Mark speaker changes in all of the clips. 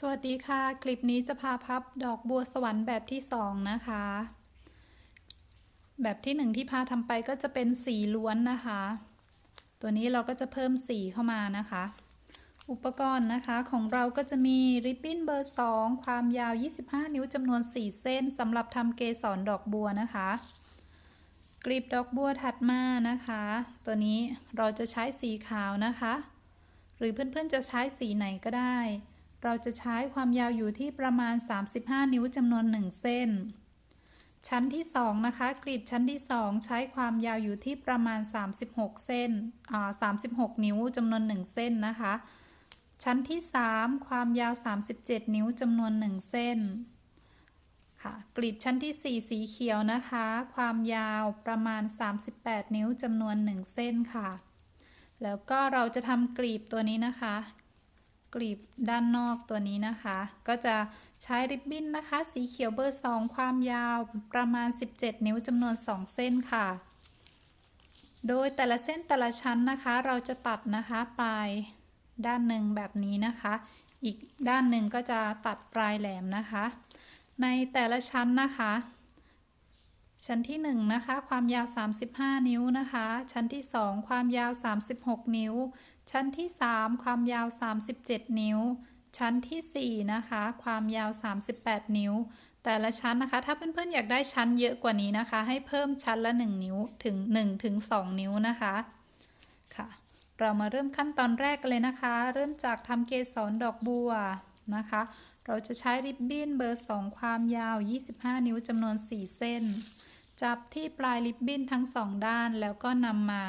Speaker 1: สวัสดีค่ะ คลิปนี้จะพาพับดอกบัวสวรรค์แบบที่สองนะคะ แบบที่หนึ่งที่พาทำไปก็จะเป็นสีล้วนนะคะ ตัวนี้เราก็จะเพิ่มสีเข้ามานะคะ อุปกรณ์นะคะของเราก็จะมีริบบิ้นเบอร์2ความยาว 25 นิ้วจำนวน 4 เส้นสำหรับทำเกสรดอกบัวนะคะ กลีบดอกบัวถัดมานะคะ ตัวนี้เราจะใช้สีขาวนะคะ หรือเพื่อนๆจะใช้สีไหนก็ได้ เราจะใช้ความยาวอยู่ที่ประมาณ 35 นิ้วจำนวน 1 เส้น ชั้นที่ 2 นะคะกลีบชั้นที่ 2 ใช้ความยาวอยู่ที่ประมาณ 36 เส้นอ่า36 นิ้วจำนวน 1 เส้นนะคะ ชั้นที่ 3 ความยาว 37 นิ้วจำนวน 1 เส้น ค่ะกลีบชั้นที่ 4 สีเขียวนะคะ ความยาวประมาณ 38 นิ้วจำนวน 1 เส้นค่ะ แล้วก็เราจะทำกลีบตัวนี้นะคะ กลีบด้านนอกตัวนี้นะคะ ก็จะใช้ริบบิ้นนะคะ สีเขียวเบอร์ 2 ความยาวประมาณ 17 นิ้วจำนวน 2 เส้นค่ะ โดยแต่ละเส้นแต่ละชั้นนะคะ เราจะตัดนะคะปลายด้านหนึ่งแบบนี้นะคะ อีกด้านหนึ่งก็จะตัดปลายแหลมนะคะ ในแต่ละชั้นนะคะ ชั้นที่1นะคะ ความยาว 35 นิ้วนะคะ ชั้นที่ 2 ความยาว 36 นิ้ว ชั้นที่ 3 ความยาว 37 นิ้ว ชั้นทีสี่4นะคะ ความยาว 38 นิ้ว แต่ละชั้นนะคะ ถ้าเพื่อนๆ อยากได้ชั้นเยอะกว่านี้นะคะ ให้เพิ่มชั้นละ 1 นิ้วถึง1ถึง2นิ้วนะคะค่ะ เรามาเริ่มขั้นตอนแรกกันเลยนะคะ เริ่มจากทำเกสรดอกบัวนะคะ เราจะใช้ริบบิ้นเบอร์ 2 ความยาว 25 นิ้วจำนวน 4 เส้น จับที่ปลายริบบิ้นทั้งสองด้านแล้วก็นำมา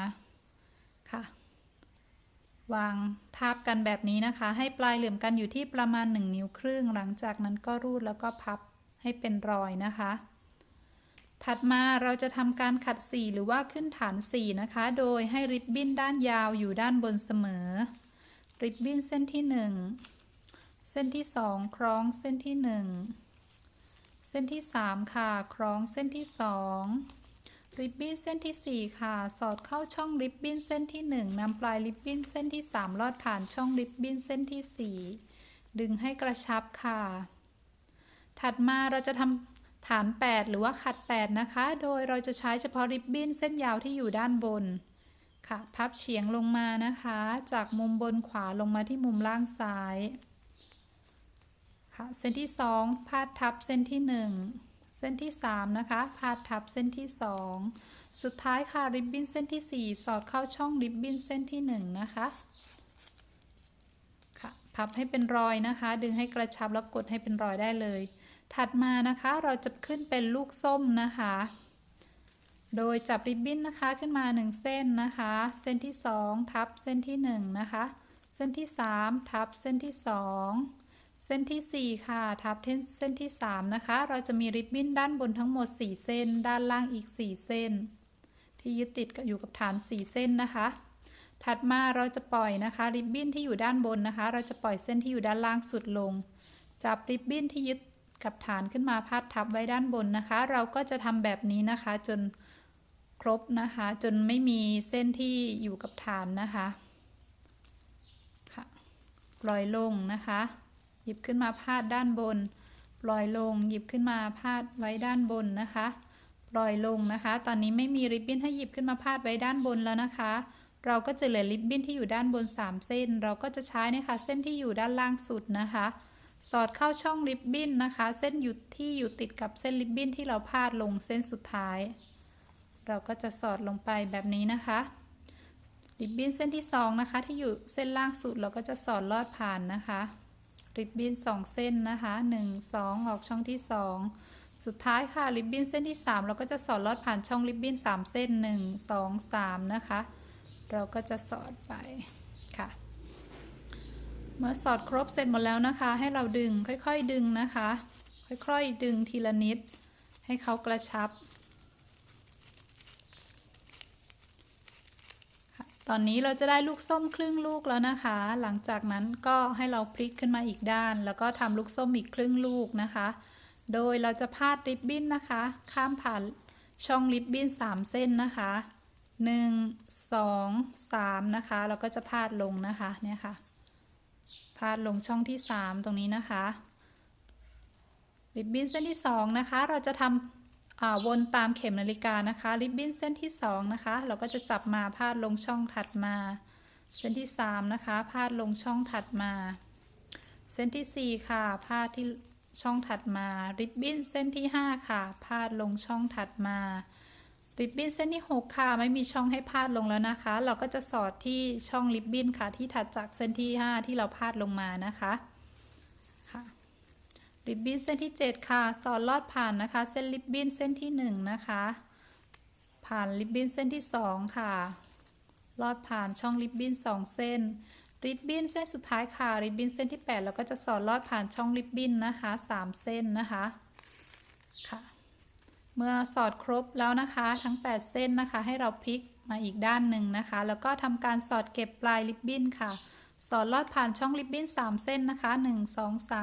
Speaker 1: วางทาบกันแบบนี้นะคะ ให้ปลายเหลื่อมกันอยู่ที่ประมาณ 1 นิ้วครึ่ง หลังจากนั้นก็รูดแล้วก็พับให้เป็นรอยนะคะ ถัดมาเราจะทำการขัดสีหรือว่าขึ้นฐานสีนะคะ โดยให้ริบบิ้นด้านยาวอยู่ด้านบนเสมอ ริบบิ้นเส้นที่ 1 เส้นที่ 2 คล้องเส้นที่ 1 เส้นที่ 3 ค่ะ คล้องเส้นที่ 2 ริบบิ้นเส้นที่ 4 ค่ะ สอดเข้าช่องริบบิ้นเส้นที่ 1นำปลายริบบิ้นเส้นที่ 3 ลอดผ่านช่องริบบิ้นเส้นที่ 4 ดึงให้กระชับค่ะ ถัดมาเราจะทำฐาน 8 หรือว่าขัด 8 นะคะ โดยเราจะใช้เฉพาะริบบิ้นเส้นยาวที่อยู่ด้านบน ค่ะ พับเฉียงลงมานะคะ จากมุมบนขวาลงมาที่มุมล่างซ้าย ค่ะ เส้นที่ 2 พาดทับเส้นที่ 1 เส้นที่ 3 นะคะพาดทับเส้นที่ 2 สุดท้ายค่ะริบบิ้นเส้นที่ 4 สอดเข้าช่องริบบิ้นเส้นที่ 1 นะคะค่ะพับให้เป็นรอยนะคะ ดึงให้กระชับแล้วกดให้เป็นรอยได้เลย ถัดมานะคะเราจะขึ้นเป็นลูกส้มนะคะ โดยจับริบบิ้นนะคะขึ้นมา 1 เส้นนะคะ เส้นที่ 2 ทับเส้นที่ 1 นะคะ เส้นที่ 3 ทับเส้นที่ 2 เส้นที่ 4 ค่ะ ทับเส้นที่ 3 นะคะ เราจะมีริบบิ้นด้านบนทั้งหมด 4 เส้น ด้านล่างอีก 4 เส้น ที่ยึดติดกับอยู่กับฐาน 4 เส้นนะคะ ถัดมาเราจะปล่อยนะคะ ริบบิ้นที่อยู่ด้านบนนะคะ เราจะปล่อยเส้นที่อยู่ด้านล่างสุดลง จับริบบิ้นที่ยึดกับฐานขึ้นมาพาดทับไว้ด้านบนนะคะ เราก็จะทำแบบนี้นะคะ จนครบนะคะ จนไม่มีเส้นที่อยู่กับฐานนะคะค่ะปล่อยลงนะคะ หยิบขึ้นมาพาดด้านบน ปล่อยลง หยิบขึ้นมาพาดไว้ด้านบนนะคะ ปล่อยลงนะคะ ตอนนี้ไม่มีริบบิ้นให้หยิบขึ้นมาพาดไว้ด้านบนแล้วนะคะ เราก็จะเหลือริบบิ้นที่อยู่ด้านบน 3 เส้น เราก็จะใช้นะคะ เส้นที่อยู่ด้านล่างสุดนะคะ สอดเข้าช่องริบบิ้นนะคะ เส้นอยู่ที่อยู่ติดกับเส้นริบบิ้นที่เราพาดลงเส้นสุดท้าย เราก็จะสอดลงไปแบบนี้นะคะริบบิ้นเส้นที่2นะคะ ที่อยู่เส้นล่างสุดเราก็จะสอดลอดผ่านนะคะ ริบบิ้น2 เส้นนะคะ 1 2 ออกช่องที่ 2 สุดท้ายค่ะริบบิ้นเส้นที่ 3 เราก็จะสอดลอดผ่านช่องริบบิ้น3 เส้น 1 2 3 นะคะ เราก็จะสอดไปค่ะ เมื่อสอดครบเสร็จหมดแล้วนะคะ ให้เราดึงค่อยๆดึงนะคะ ค่อยๆดึงทีละนิด ให้เขากระชับ ตอนนี้เราจะได้ลูกส้มครึ่งลูกแล้วนะคะ หลังจากนั้นก็ให้เราพลิกขึ้นมาอีกด้าน แล้วก็ทำลูกส้มอีกครึ่งลูกนะคะ โดยเราจะพาดริบบิ้นนะคะ ข้ามผ่านช่องริบบิ้น3 เส้นนะคะ 1 2 3 นะคะ เราก็จะพาดลงนะคะเนี่ยค่ะ พาดลงช่องที่ 3 ตรงนี้นะคะ ริบบิ้นเส้นที่ 2 นะคะ เราจะทำอ่า วนตามเข็มนาฬิกานะคะ ริบบิ้นเส้นที่ 2 นะคะ เราก็จะจับมาพาดลงช่องถัดมา เส้นที่ 3 นะคะ พาดลงช่องถัดมา เส้นที่ 4 ค่ะ พาดที่ช่องถัดมา ริบบิ้นเส้นที่ 5 ค่ะ พาดลงช่องถัดมา ริบบิ้นเส้นที่ 6 ค่ะ ไม่มีช่องให้พาดลงแล้วนะคะ เราก็จะสอดที่ช่องริบบิ้นค่ะ ที่ถัดจากเส้นที่ 5 ที่เราพาดลงมานะคะค่ะ ริบบิ้นเส้นที่ 7 ค่ะ สอดลอดผ่านนะคะ เส้นริบบิ้นเส้นที่ 1 นะคะ ผ่านริบบิ้นเส้นที่ 2 ค่ะ ลอดผ่านช่องริบบิ้น2 เส้น ริบบิ้นเส้นสุดท้ายค่ะ ริบบิ้นเส้นที่ 8 เราก็จะสอดลอดผ่านช่องริบบิ้นนะคะ 3 เส้นนะคะ ค่ะ เมื่อสอดครบแล้วนะคะ ทั้ง 8 เส้นนะคะ ให้เราพลิกมาอีกด้านหนึ่งนะคะ แล้วก็ทำการสอดเก็บปลายริบบิ้นค่ะ สอดลอดผ่านช่องริบบิ้น3 เส้นนะคะ 1 2 3ค่ะ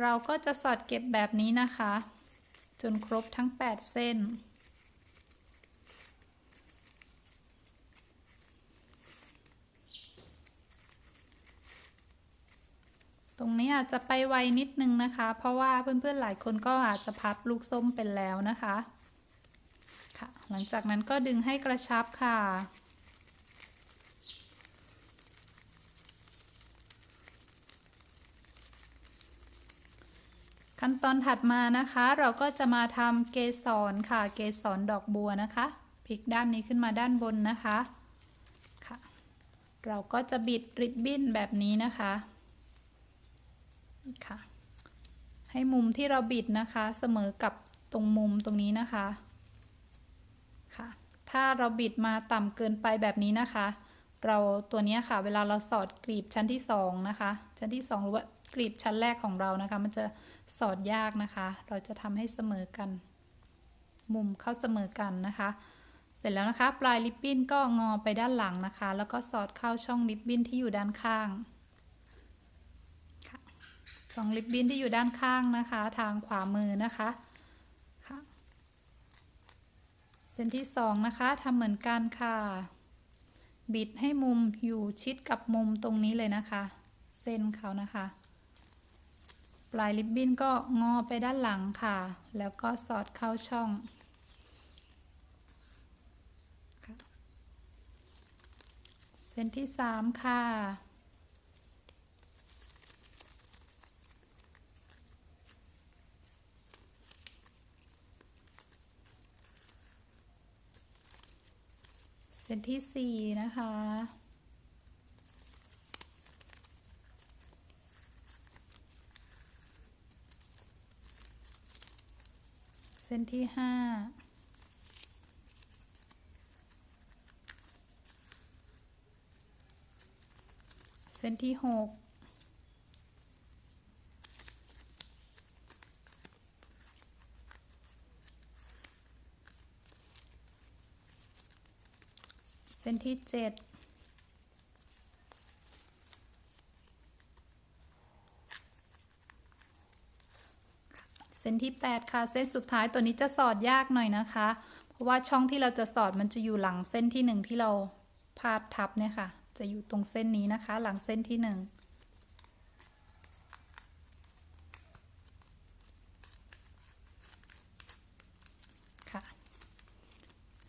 Speaker 1: เราก็จะสอดเก็บแบบนี้นะคะ จนครบทั้ง 8 เส้น ตรงนี้อาจจะไปไวนิดนึงนะคะ เพราะว่าเพื่อนๆหลายคนก็อาจจะพับลูกส้มเป็นแล้วนะคะ ค่ะ หลังจากนั้นก็ดึงให้กระชับค่ะ ขั้นตอนถัดมานะคะ เราก็จะมาทำเกสรค่ะ เกสรดอกบัวนะคะพลิกด้านนี้ขึ้นมาด้านบนนะคะค่ะ เราก็จะบิดริบบิ้นแบบนี้นะคะค่ะ ให้มุมที่เราบิดนะคะเสมอกับตรงมุมตรงนี้นะคะค่ะ ถ้าเราบิดมาต่ำเกินไปแบบนี้นะคะ เราตัวนี้ค่ะ เวลาเราสอดกรีบชั้นที่สองนะคะ ชั้นที่สองหรือว่า กรีบชั้นแรกของเรานะคะ มันจะสอดยากนะคะ เราจะทำให้เสมอกัน มุมเข้าเสมอกันนะคะ เสร็จแล้วนะคะ ปลายริบบิ้นก็งอไปด้านหลังนะคะ แล้วก็สอดเข้าช่องริบบิ้นที่อยู่ด้านข้างช่องริบบิ้นที่อยู่ด้านข้างนะคะ ทางขวามือนะคะค่ะเส้นที่สองนะคะทำเหมือนกันค่ะบิดให้มุมอยู่ชิดกับมุมตรงนี้เลยนะคะ เส้นเขานะคะ ปลายริบบิ้นก็งอไปด้านหลังค่ะ แล้วก็สอดเข้าช่อง เส้นที่สามค่ะ เส้นที่สี่นะคะ เส้นที่ห้าเส้นที่หกเส้นที่เจ็ด นที่ 8 ค่ะ เส้นสุดท้ายตัวนี้จะสอดยากหน่อยนะคะ เพราะว่าช่องที่เราจะสอดมันจะอยู่หลังเส้นที่ 1 ที่เราพาดทับเนี่ยค่ะ จะอยู่ตรงเส้นนี้นะคะ หลังเส้นที่1ค่ะ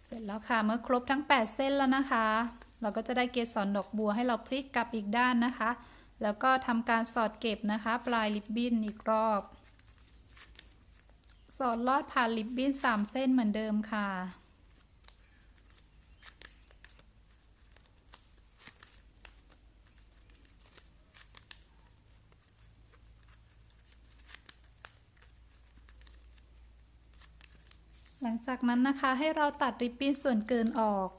Speaker 1: เสร็จแล้วค่ะ เมื่อครบทั้ง 8 เส้นแล้วนะคะ เราก็จะได้เกสรดอกบัวให้เราพลิกกลับอีกด้านนะคะ แล้วก็ทำการสอดเก็บนะคะ ปลายริบบิ้นอีกรอบ สอดลอดผ่านริบบิ้น3เส้นเหมือนเดิมค่ะ หลังจากนั้นนะคะให้เราตัดริบบิ้นส่วนเกินออก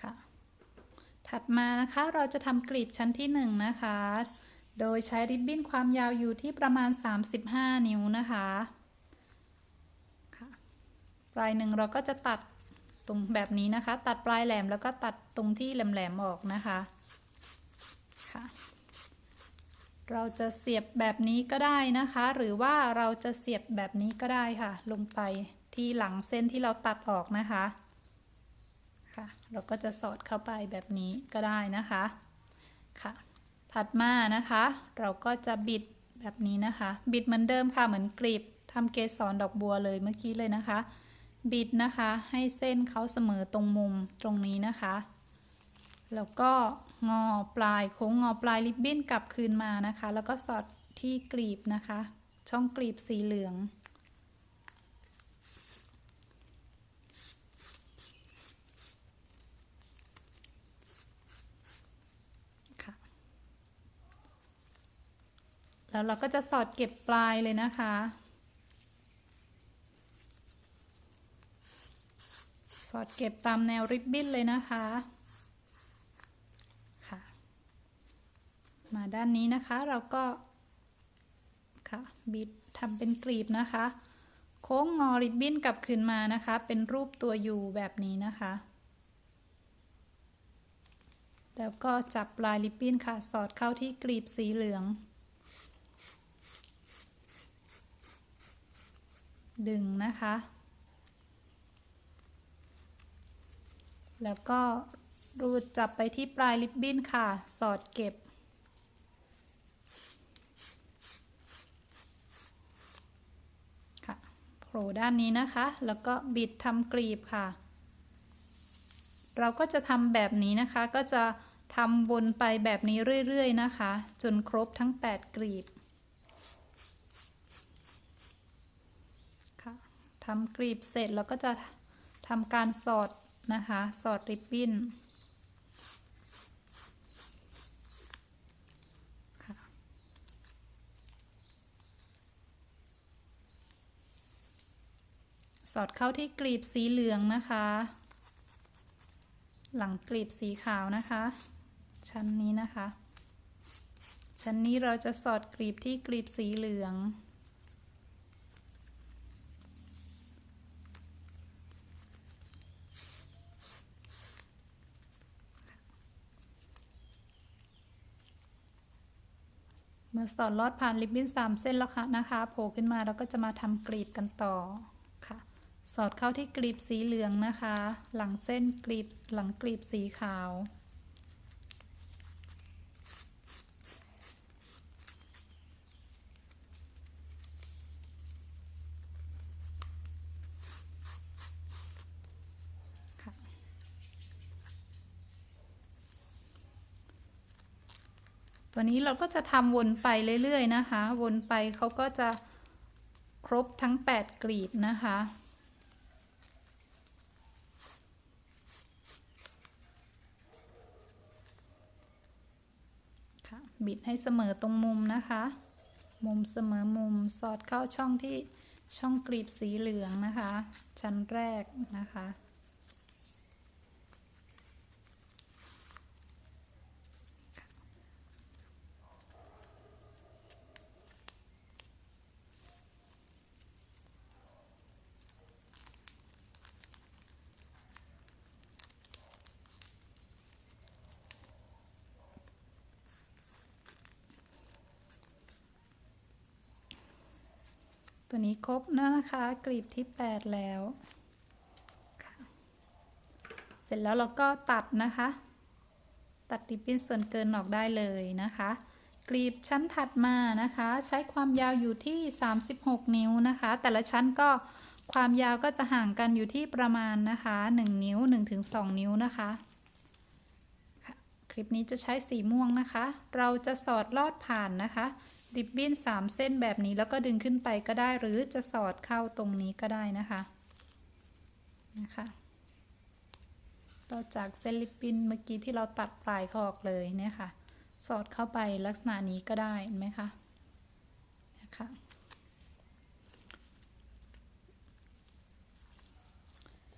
Speaker 1: ค่ะ ถัดมานะคะเราจะทำกลีบชั้นที่ 1 นะคะ โดยใช้ริบบิ้นความยาวอยู่ที่ประมาณ 35 นิ้วนะคะปลายหนึ่งเราก็จะตัดตรงแบบนี้นะคะ ตัดปลายแหลมแล้วก็ตัดตรงที่แหลมๆออกนะคะค่ะเราจะเสียบแบบนี้ก็ได้นะคะ หรือว่าเราจะเสียบแบบนี้ก็ได้ค่ะ ลงไปที่หลังเส้นที่เราตัดออกนะคะ ค่ะ เราก็จะสอดเข้าไปแบบนี้ก็ได้นะคะค่ะ ถัดมานะคะ เราก็จะบิดแบบนี้นะคะ บิดเหมือนเดิมค่ะเหมือนกรีบทำเกสรดอกบัวเลยเมื่อกี้เลยนะคะ บิดนะคะให้เส้นเขาเสมอตรงมุมตรงนี้นะคะ แล้วก็งอปลายโค้งงอปลายริบบิ้นกลับคืนมานะคะ แล้วก็สอดที่กรีบนะคะ ช่องกรีบสีเหลือง ค่ะ แล้วเราก็จะสอดเก็บปลายเลยนะคะ สอดเก็บตามแนวริบบิ้นเลยนะคะค่ะ มาด้านนี้นะคะเราก็ค่ะบิดทำเป็นกรีบนะคะ โค้งงอริบบิ้นกลับคืนมานะคะ เป็นรูปตัวยูแบบนี้นะคะ แล้วก็จับปลายริบบิ้นค่ะ สอดเข้าที่กรีบสีเหลือง ดึงนะคะ แล้วก็รูดจับไปที่ปลายริบบิ้นค่ะ สอดเก็บ ค่ะโผล่ด้านนี้นะคะ แล้วก็บิดทำกรีบค่ะ เราก็จะทำแบบนี้นะคะ ก็จะทำวนไปแบบนี้เรื่อย ๆ นะคะ จนครบทั้ง 8 กรีบ ค่ะ ทำกรีบเสร็จแล้วก็จะทำการสอดนะคะ สอดริบบิ้นสอดเข้าที่กรีบสีเหลืองนะคะ หลังกรีบสีขาวนะคะ ชั้นนี้นะคะ ชั้นนี้เราจะสอดกรีบที่กรีบสีเหลือง มาสอดลอดผ่านริบบิ้นสามเส้นแล้วค่ะนะคะโผล่ขึ้นมาเราก็จะมาทำกรีบกันต่อค่ะ สอดเข้าที่กรีบสีเหลืองนะคะ หลังเส้นกรีบหลังกรีบสีขาว ตัวนี้เราก็จะทำวนไปเรื่อยๆนะคะ วนไปเขาก็จะครบทั้ง 8กรีบนะคะค่ะบิดให้เสมอตรงมุมนะคะ มุมเสมอมุมสอดเข้าช่องที่ช่องกรีบสีเหลืองนะคะ ชั้นแรกนะคะ ตัวนี้ครบแล้วนะคะกรีบที่ 8 แล้วเสร็จแล้วเราก็ตัดนะคะ ตัดริบบิ้นส่วนเกินออกได้เลยนะคะกรีบชั้นถัดมานะคะ ใช้ความยาวอยู่ที่ 36 นิ้วนะคะ แต่ละชั้นก็ความยาวก็จะห่างกันอยู่ที่ประมาณนะคะ 1 นิ้ว 1-2 นิ้วนะคะคลิปนี้จะใช้สีม่วงนะคะ เราจะสอดลอดผ่านนะคะ ริบบิ้น3 เส้นแบบนี้แล้วก็ดึงขึ้นไปก็ได้หรือจะสอดเข้าตรงนี้ก็ได้นะคะนะคะต่อจากเส้นริบบิ้นเมื่อกี้ที่เราตัดปลายเขาออกเลยเนี่ยค่ะ สอดเข้าไปลักษณะนี้ก็ได้เห็นไหมคะนะคะ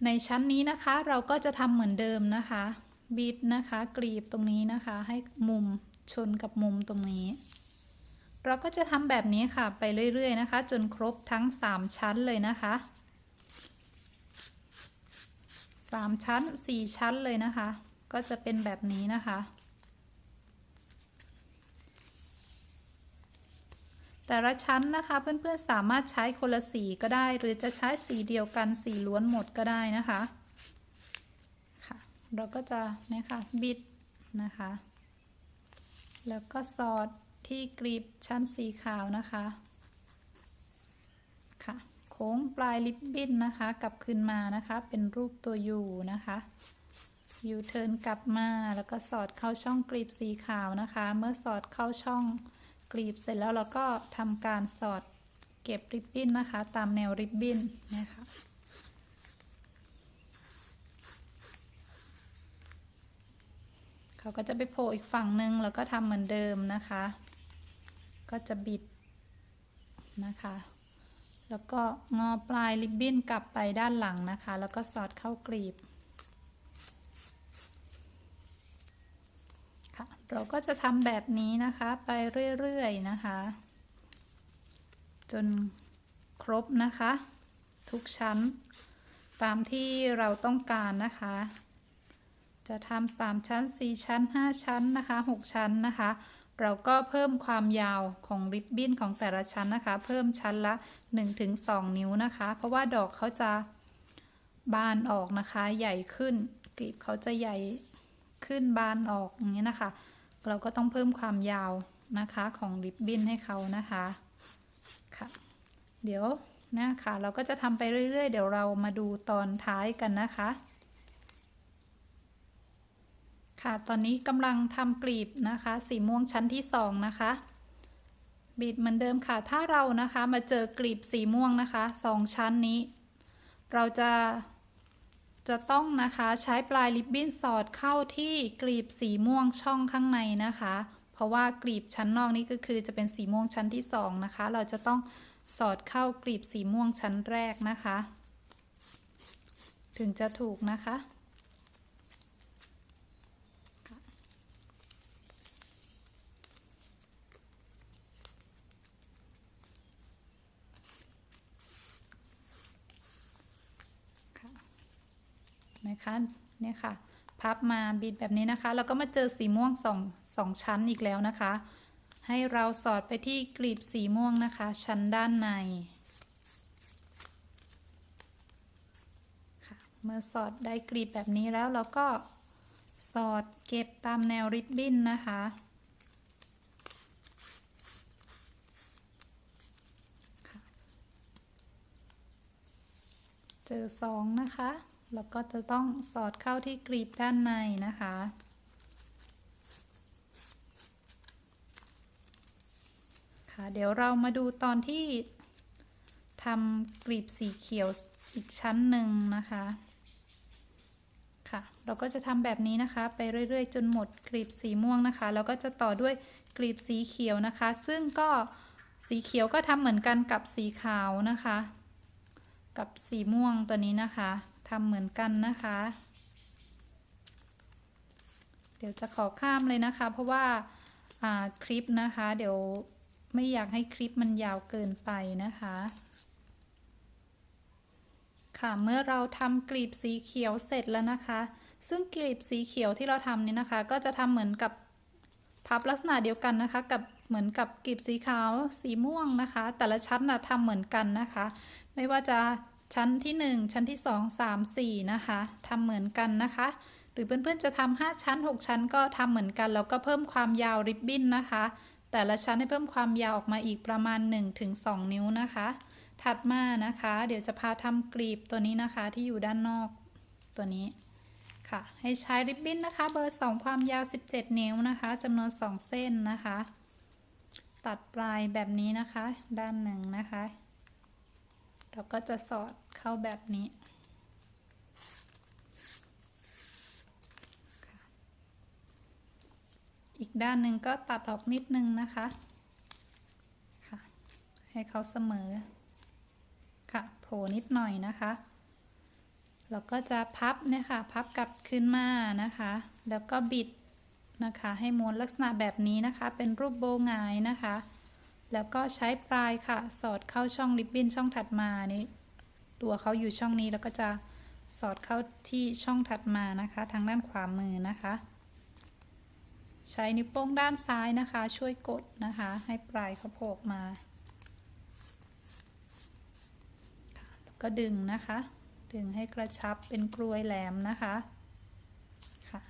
Speaker 1: ในชั้นนี้นะคะเราก็จะทำเหมือนเดิมนะคะบิดนะคะกรีบตรงนี้นะคะ ให้มุมชนกับมุมตรงนี้ เราก็จะทำแบบนี้ค่ะไปเรื่อยๆนะคะ จนครบทั้ง 3 ชั้นเลยนะคะ 3 ชั้น 4 ชั้นเลยนะคะ ก็จะเป็นแบบนี้นะคะ แต่ละชั้นนะคะเพื่อนๆสามารถใช้คนละสีก็ได้ หรือจะใช้สีเดียวกันสีล้วนหมดก็ได้นะคะค่ะเราก็จะนี่ยค่ะบิดนะคะ แล้วก็สอด ที่กรีบชั้นสีขาวนะคะค่ะโค้งปลายลิปบิ้นนะคะ กลับคืนมานะคะ เป็นรูปตัวยูนะคะยูเทิร์นกลับมาแล้วก็สอดเข้าช่องกรีบสีขาวนะคะ เมื่อสอดเข้าช่องกรีบเสร็จแล้วเราก็ทำการสอดเก็บริบบิ้นนะคะ ตามแนวริบบิ้นนะคะเขาก็จะไปโผล่อีกฝั่งหนึ่งแล้วก็ทำเหมือนเดิมนะคะ ก็จะบิดนะคะ แล้วก็งอปลายริบบิ้นกลับไปด้านหลังนะคะ แล้วก็สอดเข้ากรีบค่ะเราก็จะทำแบบนี้นะคะไปเรื่อยๆนะคะ จนครบนะคะ ทุกชั้นตามที่เราต้องการนะคะ จะทำสามชั้น4ชั้น5ชั้นนะคะ6ชั้นนะคะ เราก็เพิ่มความยาวของริบบิ้นของแต่ละชั้นนะคะ เพิ่มชั้นละ 1-2 นิ้วนะคะ เพราะว่าดอกเขาจะบานออกนะคะ ใหญ่ขึ้นกลีบเขาจะใหญ่ขึ้นบานออกอย่างนี้นะคะ เราก็ต้องเพิ่มความยาวนะคะของริบบิ้นให้เขานะคะค่ะ เดี๋ยวนะค่ะเราก็จะทำไปเรื่อย ๆ เดี๋ยวเรามาดูตอนท้ายกันนะคะ ค่ะ ตอนนี้กำลังทำกลีบนะคะ สีม่วงชั้นที่สองนะคะ บีดเหมือนเดิมค่ะ ถ้าเรานะคะมาเจอกลีบสีม่วงนะคะสองชั้นนี้ เราจะจะต้องนะคะใช้ปลายลิบบิ้นสอดเข้าที่กลีบสีม่วงช่องข้างในนะคะ เพราะว่ากลีบชั้นนอกนี้ก็คือจะเป็นสีม่วงชั้นที่สองนะคะ เราจะต้องสอดเข้ากลีบสีม่วงชั้นแรกนะคะ ถึงจะถูกนะคะ นะคะเนี่ยค่ะ พับมาบิดแบบนี้นะคะ แล้วก็มาเจอสีม่วงสองสองชั้นอีกแล้วนะคะ ให้เราสอดไปที่กลีบสีม่วงนะคะ ชั้นด้านในค่ะเมื่อสอดได้กลีบแบบนี้แล้วเราก็สอดเก็บตามแนวริบบิ้นนะคะ เจอสองนะคะ แล้วก็จะต้องสอดเข้าที่กรีบด้านในนะคะ ค่ะเดี๋ยวเรามาดูตอนที่ทำกรีบสีเขียวอีกชั้นหนึ่งนะคะ ค่ะ เราก็จะทำแบบนี้นะคะ ไปเรื่อยๆ จนหมดกรีบสีม่วงนะคะ แล้วก็จะต่อด้วยกรีบสีเขียวนะคะ ซึ่งก็สีเขียวก็ทำเหมือนกันกับสีขาวนะคะ กับสีม่วงตัวนี้นะคะ ทำเหมือนกันนะคะ เดี๋ยวจะขอข้ามเลยนะคะ เพราะว่าคลิปนะคะ เดี๋ยวไม่อยากให้คลิปมันยาวเกินไปนะคะ ค่ะเมื่อเราทำกลีบสีเขียวเสร็จแล้วนะคะ ซึ่งกลีบสีเขียวที่เราทำนี้นะคะ ก็จะทำเหมือนกับพับลักษณะเดียวกันนะคะ กับเหมือนกับกลีบสีขาวสีม่วงนะคะ แต่ละชั้นนะทำเหมือนกันนะคะ ไม่ว่าจะ ชั้นที่ 1 ชั้นที่ 2 3 4 นะคะทำเหมือนกันนะคะ หรือเพื่อนๆจะทำ5ชั้น 6 ชั้นก็ทำเหมือนกันแล้วก็เพิ่มความยาวริบบิ้นนะคะ แต่ละชั้นให้เพิ่มความยาวออกมาอีกประมาณ 1-2 นิ้วนะคะ ถัดมานะคะ เดี๋ยวจะพาทำกลีบตัวนี้นะคะที่อยู่ด้านนอกตัวนี้ค่ะ ให้ใช้ริบบิ้นนะคะ เบอร์ 2 ความยาว 17 นิ้วนะคะจำนวน 2 เส้นนะคะ ตัดปลายแบบนี้นะคะ ด้านหนึ่งนะคะ เราก็จะสอดเข้าแบบนี้อีกด้านหนึ่งก็ตัดออกนิดนึงนะคะค่ะ ให้เขาเสมอ ค่ะโผล่นิดหน่อยนะคะ เราก็จะพับเนี่ยค่ะ พับกลับขึ้นมานะคะ แล้วก็บิดนะคะ ให้ม้วนลักษณะแบบนี้นะคะ เป็นรูปโบงายนะคะ แล้วก็ใช้ปลายค่ะ สอดเข้าช่องลิปบิ้นช่องถัดมานี่ตัวเขาอยู่ช่องนี้แล้วก็จะสอดเข้าที่ช่องถัดมานะคะ ทางด้านขวามือนะคะ ใช้นิ้วโป้งด้านซ้ายนะคะ ช่วยกดนะคะ ให้ปลายเขาโผล่มาแล้วก็ดึงนะคะ ดึงให้กระชับเป็นกลวยแหลมนะคะค่ะ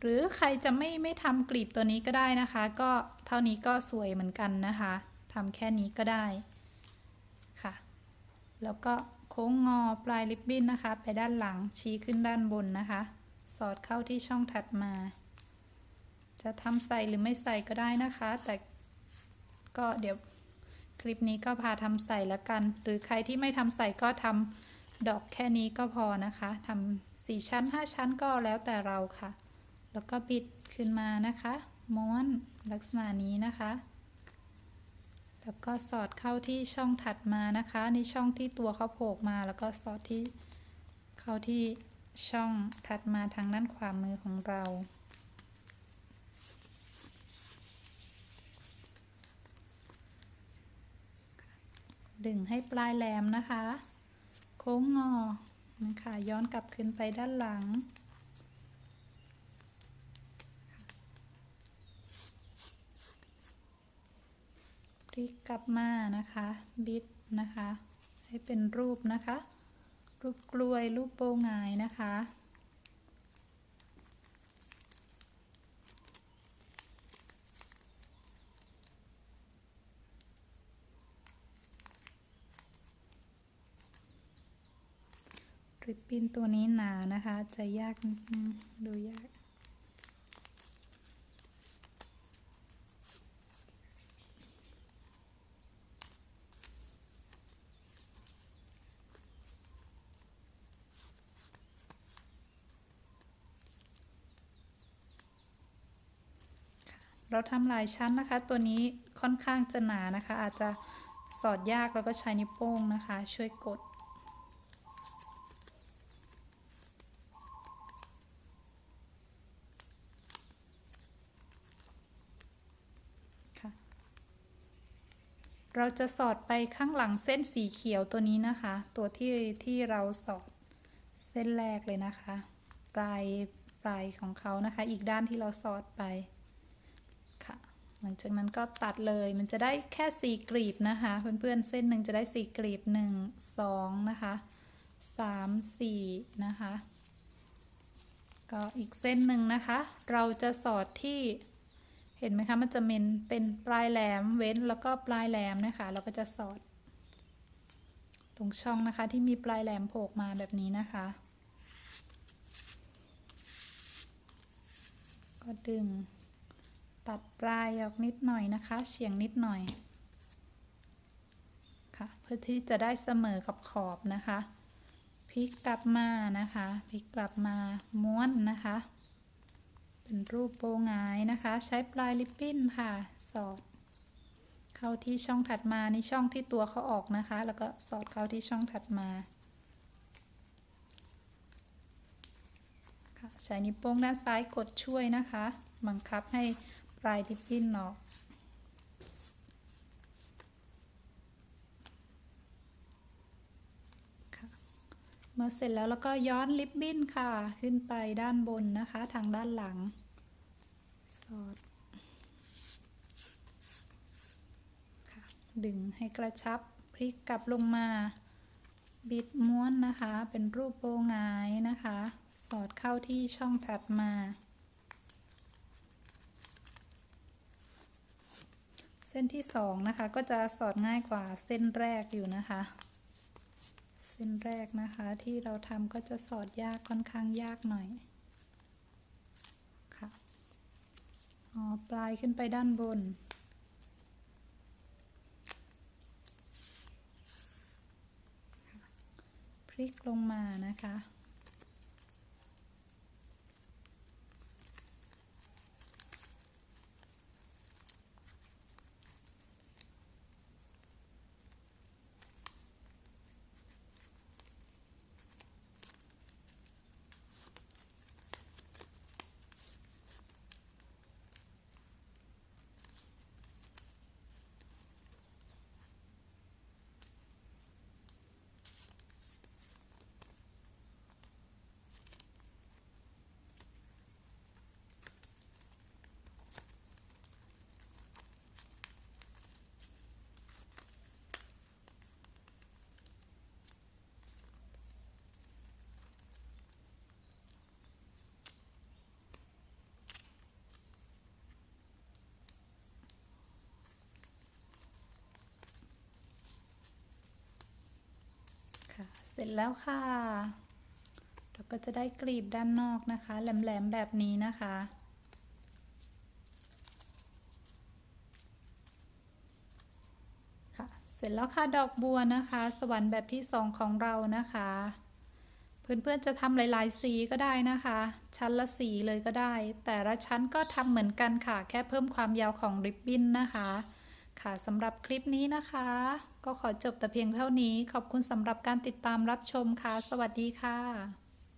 Speaker 1: หรือใครจะไม่ไม่ทำกลีบตัวนี้ก็ได้นะคะ ก็ เท่านี้ก็สวยเหมือนกันนะคะทำแค่นี้ก็ได้ค่ะ แล้วก็โค้งงอปลายริบบิ้นนะคะ ไปด้านหลังชี้ขึ้นด้านบนนะคะ สอดเข้าที่ช่องถัดมา จะทำใส่หรือไม่ใส่ก็ได้นะคะ แต่ก็เดี๋ยวคลิปนี้ก็พาทำใส่แล้วกัน หรือใครที่ไม่ทำใส่ก็ทำดอกแค่นี้ก็พอนะคะทำสี่ชั้นห้าชั้นก็แล้วแต่เราค่ะ แล้วก็บิดขึ้นมานะคะ ม้วนลักษณะนี้นะคะ แล้วก็สอดเข้าที่ช่องถัดมานะคะในช่องที่ตัวเขาโผล่มาแล้วก็สอดที่เข้าที่ช่องถัดมาทางด้านขวามือของเราดึงให้ปลายแหลมนะคะ โค้งงอนะคะย้อนกลับขึ้นไปด้านหลัง พลิกกลับมานะคะบิดนะคะ ให้เป็นรูปนะคะ รูปกลวยรูปโปงายนะคะริบบิ้นตัวนี้หนานะคะ จะยากนิดนึงดูยาก เราทำลายชั้นนะคะ ตัวนี้ค่อนข้างจะหนานะคะ อาจจะสอดยากแล้วก็ใช้นิ้วโป้งนะคะ ช่วยกด เราจะสอดไปข้างหลังเส้นสีเขียวตัวนี้นะคะ ตัวที่ที่เราสอดเส้นแรกเลยนะคะ ปลายปลายของเขานะคะ อีกด้านที่เราสอดไป หลังจากนั้นก็ตัดเลยมันจะได้แค่สี่กลีบนะคะ เพื่อนๆเส้นหนึ่งจะได้สี่กลีบหนึ่งสองนะคะสามสี่นะคะ ก็อีกเส้นหนึ่งนะคะ เราจะสอดที่เห็นไหมคะ มันจะเป็นเป็นปลายแหลมเว้นแล้วก็ปลายแหลมนะคะ เราก็จะสอด ตรงช่องนะคะที่มีปลายแหลมโผล่มาแบบนี้นะคะ ก็ดึง ตัดปลายออกนิดหน่อยนะคะ เฉียงนิดหน่อยค่ะเพื่อที่จะได้เสมอกับขอบนะคะพลิกกลับมานะคะพลิกกลับมาม้วนนะคะ เป็นรูปโปงายนะคะ ใช้ปลายลิปปิ้นค่ะสอดเข้าที่ช่องถัดมาในช่องที่ตัวเขาออกนะคะ แล้วก็สอดเข้าที่ช่องถัดมาใช้นิ้วโป้งด้านซ้ายกดช่วยนะคะ บังคับให้ ปลายลิปปิ้นออกค่ะมื่อเสร็จแล้วแล้วก็ย้อนลิปบิ้นค่ะ ขึ้นไปด้านบนนะคะ ทางด้านหลัง สอดค่ะ ดึงให้กระชับ พลิกกลับลงมา บิดม้วนนะคะ เป็นรูปโปงายนะคะ สอดเข้าที่ช่องถัดมา เส้นที่สองนะคะก็จะสอดง่ายกว่าเส้นแรกอยู่นะคะ เส้นแรกนะคะที่เราทำก็จะสอดยากค่อนข้างยากหน่อยค่ะอ๋อปลายขึ้นไปด้านบนพลิกลงมานะคะ ร็จแล้วค่ะ เราก็จะได้กลีบด้านนอกนะคะ แหลมๆแบบนี้นะคะค่ะเสร็จแล้วค่ะดอกบัวนะคะ สวรรค์แบบที่สองของเรานะคะ เพื่อนๆจะทำหลายๆสีก็ได้นะคะ ชั้นละสีเลยก็ได้ แต่ละชั้นก็ทำเหมือนกันค่ะ แค่เพิ่มความยาวของริบบิ้นนะคะ ค่ะสำหรับคลิปนี้นะคะ ก็ขอจบแต่เพียงเท่านี้ขอบคุณสำหรับการติดตามรับชมค่ะ สวัสดีค่ะ